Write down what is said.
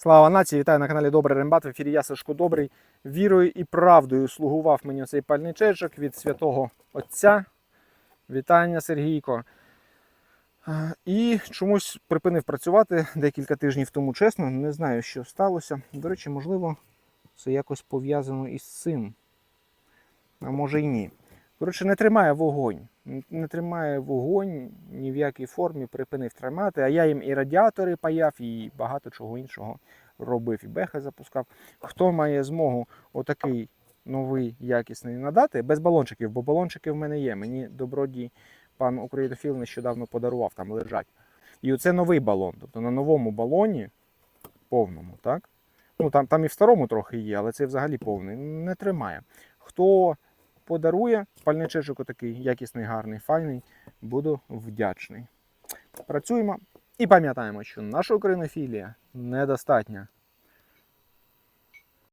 Слава нації, вітаю на каналі Добрий Рембат. В ефірі я Сашко Добрий. Вірою і правдою слугував мені цей пальний чечок від святого Отця. Вітання, Сергійко. І чомусь припинив працювати декілька тижнів тому, чесно. Не знаю, що сталося. До речі, можливо, це якось пов'язано із цим. А може й ні. Коротше, не тримає вогонь. Не тримає вогонь ні в якій формі, припинив тримати. А я їм і радіатори паяв, і багато чого іншого робив. І беха запускав. Хто має змогу отакий новий якісний надати, без балончиків, бо балончики в мене є. Мені добродій пан Українофіл нещодавно подарував, там лежать. І оце новий балон. Тобто на новому балоні, повному, так? Ну там, там і в старому трохи є, але це взагалі повний. Не тримає. Хто подарує Пальничишок такий якісний, гарний, файний, буду вдячний. Працюємо і пам'ятаємо, що наша українофілія недостатня.